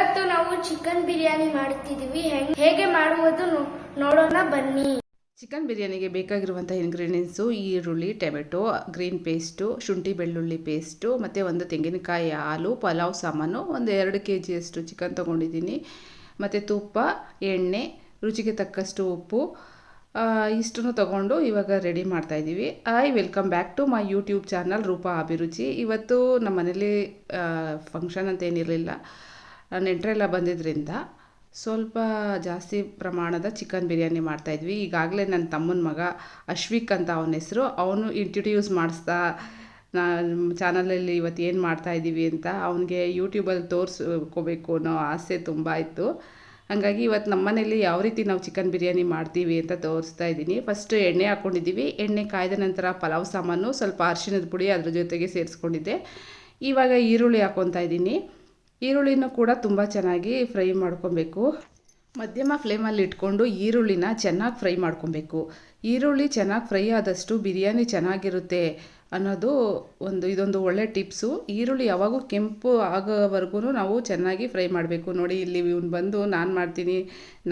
ಇವತ್ತು ನಾವು ಚಿಕನ್ ಬಿರಿಯಾನಿ ಮಾಡುತ್ತಿದ್ದೀವಿ. ಹೆಂಗ್- ಮಾಡುವುದು ನೋಡೋಣ ಬನ್ನಿ. ಚಿಕನ್ ಬಿರಿಯಾನಿಗೆ ಬೇಕಾಗಿರುವಂಥ ಇಂಗ್ರೀಡಿಯೆಂಟ್ಸು ಈರುಳ್ಳಿ, ಟೊಮೆಟೊ ಗ್ರೀನ್ ಪೇಸ್ಟು ಶುಂಠಿ ಬೆಳ್ಳುಳ್ಳಿ ಪೇಸ್ಟು ಮತ್ತು ಒಂದು ತೆಂಗಿನಕಾಯಿ ಹಾಲು, ಪಲಾವ್ ಸಾಮಾನು, ಒಂದು ಎರಡು ಕೆ ಜಿಯಷ್ಟು ಚಿಕನ್ ತೊಗೊಂಡಿದ್ದೀನಿ. ಮತ್ತು ತುಪ್ಪ, ಎಣ್ಣೆ, ರುಚಿಗೆ ತಕ್ಕಷ್ಟು ಉಪ್ಪು ಇಷ್ಟನ್ನು ತೊಗೊಂಡು ಇವಾಗ ರೆಡಿ ಮಾಡ್ತಾಯಿದ್ದೀವಿ I welcome back to my YouTube channel Roopa Abhiruchi. ಇವತ್ತು ನಮ್ಮ ಮನೇಲಿ ಫಂಕ್ಷನ್ ಅಂತ ಏನಿರಲಿಲ್ಲ ನೆಂಟರೆಲ್ಲ ಬಂದಿದ್ದರಿಂದ ಸ್ವಲ್ಪ ಜಾಸ್ತಿ ಪ್ರಮಾಣದ ಚಿಕನ್ ಬಿರಿಯಾನಿ ಮಾಡ್ತಾಯಿದ್ವಿ ಈಗಾಗಲೇ ನನ್ನ ತಮ್ಮನ ಮಗ ಅಶ್ವಿಕ್ ಅಂತ ಅವನ ಹೆಸರು. ಅವನು ಇಂಟ್ರಡ್ಯೂಸ್ ಮಾಡಿಸ್ತಾ ನಾನು ಚಾನಲಲ್ಲಿ ಇವತ್ತು ಏನು ಮಾಡ್ತಾಯಿದ್ದೀವಿ ಅಂತ ಅವನಿಗೆ ಯೂಟ್ಯೂಬಲ್ಲಿ ತೋರಿಸ್ಕೋಬೇಕು ಅನ್ನೋ ಆಸೆ ತುಂಬ ಇತ್ತು. ಹಾಗಾಗಿ ಇವತ್ತು ನಮ್ಮ ಮನೇಲಿ ಯಾವ ರೀತಿ ನಾವು ಚಿಕನ್ ಬಿರಿಯಾನಿ ಮಾಡ್ತೀವಿ ಅಂತ ತೋರಿಸ್ತಾ ಇದ್ದೀನಿ. ಫಸ್ಟ್ ಎಣ್ಣೆ ಹಾಕ್ಕೊಂಡಿದ್ದೀವಿ ಎಣ್ಣೆ ಕಾಯ್ದ ನಂತರ ಪಲಾವ್ ಸಾಮಾನು, ಸ್ವಲ್ಪ ಅರಿಶಿನದ ಪುಡಿ ಅದ್ರ ಜೊತೆಗೆ ಸೇರಿಸ್ಕೊಂಡಿದ್ದೆ. ಇವಾಗ ಈರುಳ್ಳಿ ಹಾಕ್ಕೊತಾ ಇದ್ದೀನಿ. ಈರುಳ್ಳಿನೂ ಕೂಡ ತುಂಬ ಚೆನ್ನಾಗಿ ಫ್ರೈ ಮಾಡ್ಕೊಬೇಕು. ಮಧ್ಯಮ ಫ್ಲೇಮಲ್ಲಿ ಇಟ್ಕೊಂಡು ಈರುಳ್ಳಿನ ಚೆನ್ನಾಗಿ ಫ್ರೈ ಮಾಡ್ಕೊಬೇಕು. ಈರುಳ್ಳಿ ಚೆನ್ನಾಗಿ ಫ್ರೈ ಆದಷ್ಟು ಬಿರಿಯಾನಿ ಚೆನ್ನಾಗಿರುತ್ತೆ ಅನ್ನೋದು ಒಂದು, ಇದೊಂದು ಒಳ್ಳೆ ಟಿಪ್ಸು. ಈರುಳ್ಳಿ ಯಾವಾಗೂ ಕೆಂಪು ಆಗೋವರೆಗೂ ನಾವು ಚೆನ್ನಾಗಿ ಫ್ರೈ ಮಾಡಬೇಕು. ನೋಡಿ, ಇಲ್ಲಿ ಇವ್ನು ಬಂದು ನಾನು ಮಾಡ್ತೀನಿ,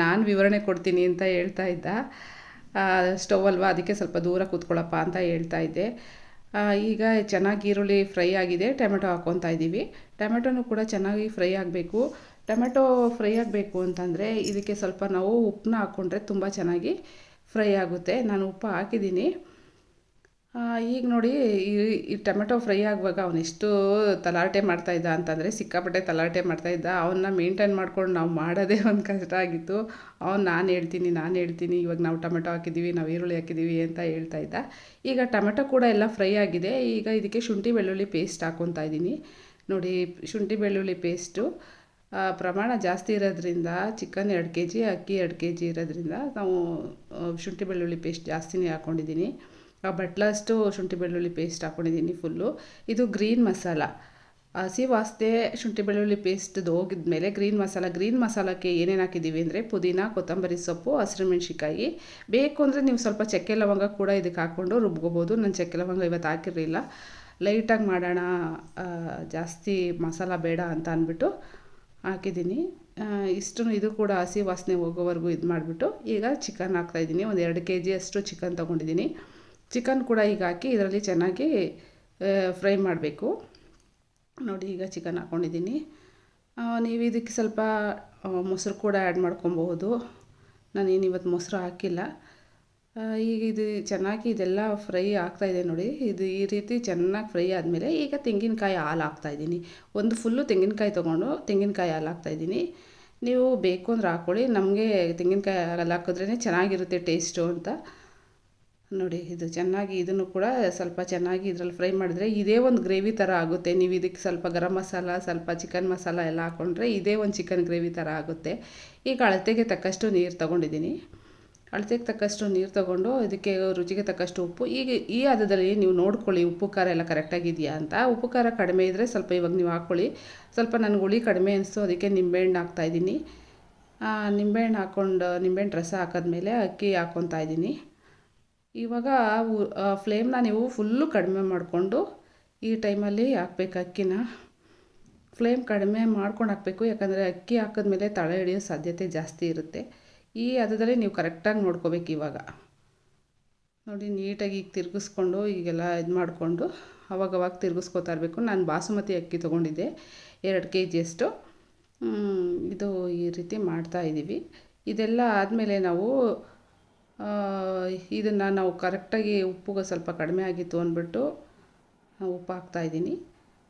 ನಾನು ವಿವರಣೆ ಕೊಡ್ತೀನಿ ಅಂತ ಹೇಳ್ತಾ ಇದ್ದ. ಸ್ಟವ್ ಅಲ್ವಾ? ಅದಕ್ಕೆ ಸ್ವಲ್ಪ ದೂರ ಕೂತ್ಕೊಳ್ಳಪ್ಪ ಅಂತ ಹೇಳ್ತಾ ಇದ್ದೆ. ಈಗ ಚೆನ್ನಾಗಿ ಈರುಳ್ಳಿ ಫ್ರೈ ಆಗಿದೆ. ಟೊಮೆಟೊ ಹಾಕ್ಕೊತಾ ಇದ್ದೀವಿ. ಟೊಮೆಟೊನೂ ಕೂಡ ಚೆನ್ನಾಗಿ ಫ್ರೈ ಆಗಬೇಕು. ಟೊಮೆಟೊ ಫ್ರೈ ಆಗಬೇಕು ಅಂತಂದರೆ ಇದಕ್ಕೆ ಸ್ವಲ್ಪ ನಾವು ಉಪ್ಪನ್ನ ಹಾಕ್ಕೊಂಡ್ರೆ ತುಂಬ ಚೆನ್ನಾಗಿ ಫ್ರೈ ಆಗುತ್ತೆ. ನಾನು ಉಪ್ಪು ಹಾಕಿದ್ದೀನಿ. ಈಗ ನೋಡಿ, ಈ ಈ ಟೊಮೆಟೊ ಫ್ರೈ ಆಗುವಾಗ ಅವನೆಷ್ಟು ತಲಾಟೆ ಮಾಡ್ತಾಯಿದ್ದ ಅಂತಂದರೆ, ಸಿಕ್ಕಾಪಟ್ಟೆ ತಲಾಟೆ ಮಾಡ್ತಾಯಿದ್ದ ಅವನ್ನ ಮೇಂಟೈನ್ ಮಾಡ್ಕೊಂಡು ನಾವು ಮಾಡೋದೇ ಒಂದು ಕಷ್ಟ ಆಗಿತ್ತು. ಅವ್ನು ನಾನು ಹೇಳ್ತೀನಿ ನಾನು ಹೇಳ್ತೀನಿ, ಇವಾಗ ನಾವು ಟೊಮೆಟೊ ಹಾಕಿದ್ದೀವಿ ನಾವು ಈರುಳ್ಳಿ ಹಾಕಿದ್ದೀವಿ ಅಂತ ಹೇಳ್ತಾ ಇದ್ದ. ಈಗ ಟೊಮೆಟೊ ಕೂಡ ಎಲ್ಲ ಫ್ರೈ ಆಗಿದೆ. ಈಗ ಇದಕ್ಕೆ ಶುಂಠಿ, ಬೆಳ್ಳುಳ್ಳಿ ಪೇಸ್ಟ್ ಹಾಕ್ಕೊತಾ ಇದ್ದೀನಿ. ನೋಡಿ, ಶುಂಠಿ, ಬೆಳ್ಳುಳ್ಳಿ ಪೇಸ್ಟು ಪ್ರಮಾಣ ಜಾಸ್ತಿ ಇರೋದ್ರಿಂದ ಚಿಕನ್ ಎರಡು ಕೆ ಜಿ ಅಕ್ಕಿ ಎರಡು ಕೆ ಜಿ ಇರೋದ್ರಿಂದ ನಾವು ಶುಂಠಿ, ಬೆಳ್ಳುಳ್ಳಿ ಪೇಸ್ಟ್ ಜಾಸ್ತಿನೇ ಹಾಕ್ಕೊಂಡಿದ್ದೀನಿ ಆ ಬಟ್ಲಷ್ಟು ಶುಂಠಿ ಬೆಳ್ಳುಳ್ಳಿ ಪೇಸ್ಟ್ ಹಾಕ್ಕೊಂಡಿದ್ದೀನಿ ಫುಲ್ಲು ಇದು ಗ್ರೀನ್ ಮಸಾಲ ಹಸಿ ವಾಸನೆ ಶುಂಠಿ ಬೆಳ್ಳುಳ್ಳಿ ಪೇಸ್ಟ್ದು ಹೋಗಿದ್ಮೇಲೆ ಗ್ರೀನ್ ಮಸಾಲ ಗ್ರೀನ್ ಮಸಾಲಕ್ಕೆ ಏನೇನು ಹಾಕಿದ್ದೀವಿ ಅಂದರೆ ಪುದೀನ, ಕೊತ್ತಂಬರಿ ಸೊಪ್ಪು, ಹಸಿರು ಮೆಣಸಿಕಾಯಿ ಬೇಕು ಅಂದರೆ ನೀವು ಸ್ವಲ್ಪ ಚಕ್ಕೆ ಲವಂಗ ಕೂಡ ಇದಕ್ಕೆ ಹಾಕ್ಕೊಂಡು ರುಬ್ಕೋಬೋದು. ನಾನು ಚಕ್ಕೆ ಲವಂಗ ಇವತ್ತು ಹಾಕಿರಲಿಲ್ಲ. ಲೈಟಾಗಿ ಮಾಡೋಣ ಜಾಸ್ತಿ ಮಸಾಲ ಬೇಡ ಅಂತ ಅಂದ್ಬಿಟ್ಟು ಹಾಕಿದ್ದೀನಿ. ಇಷ್ಟು ಇದು ಕೂಡ ಹಸಿ ವಾಸನೆ ಹೋಗೋವರೆಗೂ ಇದು ಮಾಡಿಬಿಟ್ಟು ಈಗ ಚಿಕನ್ ಹಾಕ್ತಾಯಿದ್ದೀನಿ ಒಂದು ಎರಡು ಕೆ ಜಿಯಷ್ಟು ಚಿಕನ್ ತೊಗೊಂಡಿದ್ದೀನಿ. ಚಿಕನ್ ಕೂಡ ಈಗ ಹಾಕಿ ಇದರಲ್ಲಿ ಚೆನ್ನಾಗಿ ಫ್ರೈ ಮಾಡಬೇಕು. ನೋಡಿ, ಈಗ ಚಿಕನ್ ಹಾಕ್ಕೊಂಡಿದ್ದೀನಿ ನೀವು ಇದಕ್ಕೆ ಸ್ವಲ್ಪ ಮೊಸರು ಕೂಡ ಆ್ಯಡ್ ಮಾಡ್ಕೊಬಹುದು. ನಾನೇನು ಇವತ್ತು ಮೊಸರು ಹಾಕಿಲ್ಲ. ಈಗ ಇದು ಚೆನ್ನಾಗಿ ಇದೆಲ್ಲ ಫ್ರೈ ಆಗ್ತಾಯಿದೆ ನೋಡಿ. ಇದು ಈ ರೀತಿ ಚೆನ್ನಾಗಿ ಫ್ರೈ ಆದಮೇಲೆ ಈಗ ತೆಂಗಿನಕಾಯಿ ಹಾಲು ಹಾಕ್ತಾಯಿದ್ದೀನಿ ಒಂದು ಫುಲ್ಲು ತೆಂಗಿನಕಾಯಿ ತೊಗೊಂಡು ತೆಂಗಿನಕಾಯಿ ಹಾಲು ಹಾಕ್ತಾಯಿದ್ದೀನಿ ನೀವು ಬೇಕು ಅಂದ್ರೆ ಹಾಕ್ಕೊಳ್ಳಿ. ನಮಗೆ ತೆಂಗಿನಕಾಯಿ ಹಾಲು ಹಾಕಿದ್ರೇ ಚೆನ್ನಾಗಿರುತ್ತೆ ಟೇಸ್ಟು ಅಂತ. ನೋಡಿ, ಇದು ಚೆನ್ನಾಗಿ ಇದನ್ನು ಕೂಡ ಸ್ವಲ್ಪ ಚೆನ್ನಾಗಿ ಇದರಲ್ಲಿ ಫ್ರೈ ಮಾಡಿದ್ರೆ ಇದೇ ಒಂದು ಗ್ರೇವಿ ಥರ ಆಗುತ್ತೆ. ನೀವು ಇದಕ್ಕೆ ಸ್ವಲ್ಪ ಗರಂ ಮಸಾಲ, ಸ್ವಲ್ಪ ಚಿಕನ್ ಮಸಾಲ ಎಲ್ಲ ಹಾಕ್ಕೊಂಡ್ರೆ ಇದೇ ಒಂದು ಚಿಕನ್ ಗ್ರೇವಿ ಥರ ಆಗುತ್ತೆ. ಈಗ ಅಳತೆಗೆ ತಕ್ಕಷ್ಟು ನೀರು ತೊಗೊಂಡಿದ್ದೀನಿ. ಅಳತೆಗೆ ತಕ್ಕಷ್ಟು ನೀರು ತೊಗೊಂಡು ಇದಕ್ಕೆ ರುಚಿಗೆ ತಕ್ಕಷ್ಟು ಉಪ್ಪು. ಈಗ ಈ ಹದದಲ್ಲಿ ನೀವು ನೋಡ್ಕೊಳ್ಳಿ, ಉಪ್ಪು, ಖಾರ ಎಲ್ಲ ಕರೆಕ್ಟಾಗಿದೆಯಾ ಅಂತ. ಉಪ್ಪು, ಖಾರ ಕಡಿಮೆ ಇದ್ದರೆ ಸ್ವಲ್ಪ ಇವಾಗ ನೀವು ಹಾಕ್ಕೊಳ್ಳಿ. ಸ್ವಲ್ಪ ನನಗೆ ಹುಳಿ ಕಡಿಮೆ ಅನಿಸ್ತು, ಅದಕ್ಕೆ ನಿಂಬೆಹಣ್ಣು ಹಾಕ್ತಾಯಿದ್ದೀನಿ ನಿಂಬೆಹಣ್ಣು ಹಾಕ್ಕೊಂಡು ನಿಂಬೆಹಣ್ಣು ರಸ ಹಾಕಿದ್ಮೇಲೆ ಅಕ್ಕಿ ಹಾಕ್ಕೊತಾ ಇದ್ದೀನಿ. ಇವಾಗ ಫ್ಲೇಮ್ನ ನೀವು ಫುಲ್ಲು ಕಡಿಮೆ ಮಾಡಿಕೊಂಡು ಈ ಟೈಮಲ್ಲಿ ಹಾಕ್ಬೇಕು ಅಕ್ಕಿನ. ಫ್ಲೇಮ್ ಕಡಿಮೆ ಮಾಡ್ಕೊಂಡು ಹಾಕಬೇಕು, ಯಾಕಂದರೆ ಅಕ್ಕಿ ಹಾಕಿದ್ಮೇಲೆ ತಳ ಹಿಡಿಯೋ ಸಾಧ್ಯತೆ ಜಾಸ್ತಿ ಇರುತ್ತೆ. ಈ ಹದದಲ್ಲಿ ನೀವು ಕರೆಕ್ಟಾಗಿ ನೋಡ್ಕೋಬೇಕು ಇವಾಗ. ನೋಡಿ, ನೀಟಾಗಿ ಈಗ ತಿರುಗಿಸ್ಕೊಂಡು, ಈಗೆಲ್ಲ ಇದು ಮಾಡಿಕೊಂಡು ಅವಾಗವಾಗ ತಿರುಗಿಸ್ಕೋತಾ ಇರಬೇಕು. ನಾನು ಬಾಸುಮತಿ ಅಕ್ಕಿ ತೊಗೊಂಡಿದ್ದೆ, ಎರಡು ಕೆ ಜಿಯಷ್ಟು ಇದು ಈ ರೀತಿ ಮಾಡ್ತಾ ಇದ್ದೀವಿ ಇದೆಲ್ಲ ಆದಮೇಲೆ ನಾವು ಇದನ್ನು ನಾವು ಕರೆಕ್ಟಾಗಿ ಉಪ್ಪುಗೆ ಸ್ವಲ್ಪ ಕಡಿಮೆ ಆಗಿತ್ತು ಅಂದ್ಬಿಟ್ಟು ಉಪ್ಪು ಹಾಕ್ತಾಯಿದ್ದೀನಿ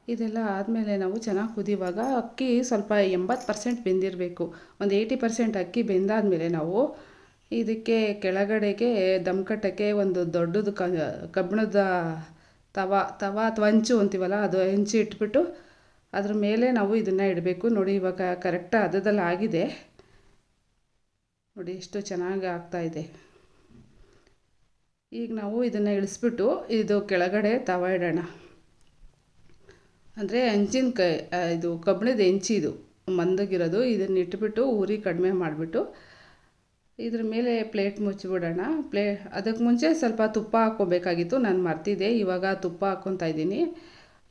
ಇದೆಲ್ಲ ಆದಮೇಲೆ ನಾವು ಚೆನ್ನಾಗಿ ಕುದಿಯುವಾಗ ಅಕ್ಕಿ ಸ್ವಲ್ಪ ಎಂಬತ್ತು ಪರ್ಸೆಂಟ್ ಬೆಂದಿರಬೇಕು. ಒಂದು ಏಯ್ಟಿ ಪರ್ಸೆಂಟ್ ಅಕ್ಕಿ ಬೆಂದಾದಮೇಲೆ ನಾವು ಇದಕ್ಕೆ ಕೆಳಗಡೆಗೆ ದಮ್ ಕಟ್ಟೋಕ್ಕೆ ಒಂದು ದೊಡ್ಡದು ಕಬ್ಬಿಣದ ತವ ತವ ಅಥವಾ ಹಂಚು ಅಂತೀವಲ್ಲ, ಅದು ಹಂಚು ಇಟ್ಬಿಟ್ಟು ಅದ್ರ ಮೇಲೆ ನಾವು ಇದನ್ನು ಇಡಬೇಕು. ನೋಡಿ ಇವಾಗ ಕರೆಕ್ಟಾಗಿ ಹದದಲ್ಲಿ ಆಗಿದೆ ನೋಡಿ ಎಷ್ಟು ಚೆನ್ನಾಗಿ ಆಗ್ತಾಯಿದೆ ಈಗ ನಾವು ಇದನ್ನು ಇಳಿಸ್ಬಿಟ್ಟು ಇದು ಕೆಳಗಡೆ ತವ ಇಡೋಣ. ಅಂದರೆ ಹಂಚಿನಕಾಯಿ ಇದು ಕಬ್ಬಿಣದ ಹೆಂಚಿದು ಮಂದಗಿರೋದು, ಇದನ್ನ ಇಟ್ಬಿಟ್ಟು ಉರಿ ಕಡಿಮೆ ಮಾಡಿಬಿಟ್ಟು ಇದ್ರ ಮೇಲೆ ಪ್ಲೇಟ್ ಮುಚ್ಚಿಬಿಡೋಣ. ಪ್ಲೇ ಅದಕ್ಕೆ ಮುಂಚೆ ಸ್ವಲ್ಪ ತುಪ್ಪ ಹಾಕ್ಕೋಬೇಕಾಗಿತ್ತು, ನಾನು ಮರ್ತಿದ್ದೆ, ಇವಾಗ ತುಪ್ಪ ಹಾಕ್ಕೊತಾ ಇದ್ದೀನಿ.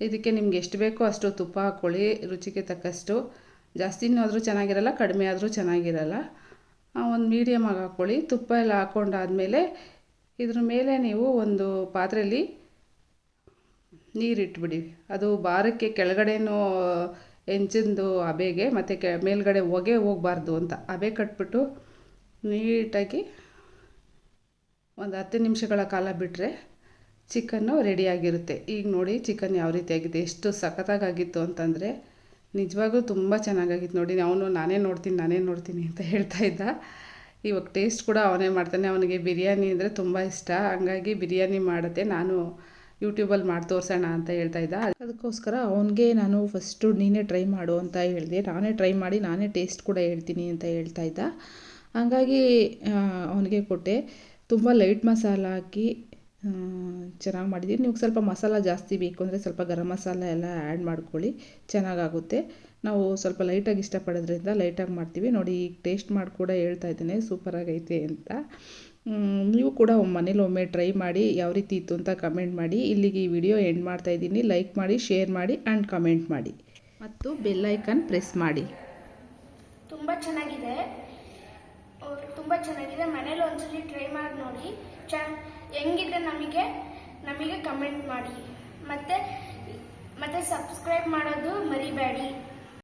ಇದಕ್ಕೆ ನಿಮ್ಗೆ ಎಷ್ಟು ಬೇಕೋ ಅಷ್ಟು ತುಪ್ಪ ಹಾಕ್ಕೊಳ್ಳಿ, ರುಚಿಗೆ ತಕ್ಕಷ್ಟು. ಜಾಸ್ತಿನೂ ಆದರೂ ಚೆನ್ನಾಗಿರಲ್ಲ, ಕಡಿಮೆ ಆದರೂ ಚೆನ್ನಾಗಿರಲ್ಲ. ಒಂದು ಮೀಡಿಯಮ್ ಆಗಿ ಹಾಕ್ಕೊಳ್ಳಿ. ತುಪ್ಪ ಎಲ್ಲ ಹಾಕ್ಕೊಂಡಾದ್ಮೇಲೆ ಇದ್ರ ಮೇಲೆ ನೀವು ಒಂದು ಪಾತ್ರೆಯಲ್ಲಿ ನೀರಿಟ್ಬಿಡಿ. ಅದು ಬಾರಕ್ಕೆ ಕೆಳಗಡೆನೂ ಹೆಂಚಿಂದು ಹಬೆಗೆ ಮತ್ತು ಕೆ, ಮೇಲ್ಗಡೆ ಹೊಗೆ ಹೋಗಬಾರ್ದು ಅಂತ. ಹಬೆ ಕಟ್ಬಿಟ್ಟು ನೀಟಾಗಿ ಒಂದು ಹತ್ತು ನಿಮಿಷಗಳ ಕಾಲ ಬಿಟ್ಟರೆ ಚಿಕನ್ನು ರೆಡಿಯಾಗಿರುತ್ತೆ. ಈಗ ನೋಡಿ ಚಿಕನ್ ಯಾವ ರೀತಿ ಆಗಿದೆ ಎಷ್ಟು ಸಖತ್ತಾಗಿತ್ತು ಅಂತಂದರೆ ನಿಜವಾಗ್ಲೂ ತುಂಬ ಚೆನ್ನಾಗಾಗಿತ್ತು. ನೋಡಿ, ಅವನು ನಾನೇ ನೋಡ್ತೀನಿ ನಾನೇ ನೋಡ್ತೀನಿ ಅಂತ ಹೇಳ್ತಾ ಇದ್ದ. ಇವಾಗ ಟೇಸ್ಟ್ ಕೂಡ ಅವನೇ ಮಾಡ್ತಾನೆ. ಅವನಿಗೆ ಬಿರಿಯಾನಿ ಅಂದರೆ ತುಂಬ ಇಷ್ಟ. ಹಂಗಾಗಿ ಬಿರಿಯಾನಿ ಮಾಡುತ್ತೆ. ನಾನು ಯೂಟ್ಯೂಬಲ್ಲಿ ಮಾಡಿ ತೋರಿಸೋಣ ಅಂತ ಹೇಳ್ತಾ ಇದ್ದ. ಅದಕ್ಕೋಸ್ಕರ ಅವನಿಗೆ ನಾನು ಫಸ್ಟು ನೀನೇ ಟ್ರೈ ಮಾಡು ಅಂತ ಹೇಳಿದೆ. ನಾನೇ ಟ್ರೈ ಮಾಡಿ ನಾನೇ ಟೇಸ್ಟ್ ಕೂಡ ಹೇಳ್ತೀನಿ ಅಂತ ಹೇಳ್ತಾ ಇದ್ದ. ಹಂಗಾಗಿ ಅವನಿಗೆ ಕೊಟ್ಟೆ. ತುಂಬ ಲೈಟ್ ಮಸಾಲ ಹಾಕಿ ಚೆನ್ನಾಗಿ ಮಾಡಿದ್ದೀವಿ ನೀವು ಸ್ವಲ್ಪ ಮಸಾಲ ಜಾಸ್ತಿ ಬೇಕು ಅಂದರೆ ಸ್ವಲ್ಪ ಗರಂ ಮಸಾಲ ಎಲ್ಲ ಆ್ಯಡ್ ಮಾಡ್ಕೊಳ್ಳಿ. ಚೆನ್ನಾಗಾಗುತ್ತೆ. ನಾವು ಸ್ವಲ್ಪ ಲೈಟಾಗಿ ಇಷ್ಟಪಡೋದ್ರಿಂದ ಲೈಟಾಗಿ ಮಾಡ್ತೀವಿ. ನೋಡಿ, ಈಗ ಟೇಸ್ಟ್ ಮಾಡಿ ಕೂಡ ಹೇಳ್ತಾ ಇದ್ದೇನೆ. ಸೂಪರಾಗೈತೆ ಅಂತ. ನೀವು ಕೂಡ ಮನೇಲಿ ಒಮ್ಮೆ ಟ್ರೈ ಮಾಡಿ ಯಾವ ರೀತಿ ಇತ್ತು ಅಂತ ಕಮೆಂಟ್ ಮಾಡಿ. ಇಲ್ಲಿಗೆ ಈ ವಿಡಿಯೋ ಎಂಡ್ ಮಾಡ್ತಾ ಇದ್ದೀನಿ. ಲೈಕ್ ಮಾಡಿ ಶೇರ್ ಮಾಡಿ ಆ್ಯಂಡ್ ಕಮೆಂಟ್ ಮಾಡಿ. ಮತ್ತು ಬೆಲ್ ಐಕನ್ ಪ್ರೆಸ್ ಮಾಡಿ. ತುಂಬ ಚೆನ್ನಾಗಿದೆ. ತುಂಬ ಚೆನ್ನಾಗಿದೆ. ಮನೇಲಿ ಒಂದ್ಸಲಿ ಟ್ರೈ ಮಾಡಿ ನೋಡಿ. ಚ ಹೆಂಗಿದೆ ನಮಗೆ ನಮಗೆ ಕಮೆಂಟ್ ಮಾಡಿ. ಮತ್ತೆ ಮತ್ತೆ ಸಬ್ಸ್ಕ್ರೈಬ್ ಮಾಡೋದು ಮರಿಬೇಡಿ.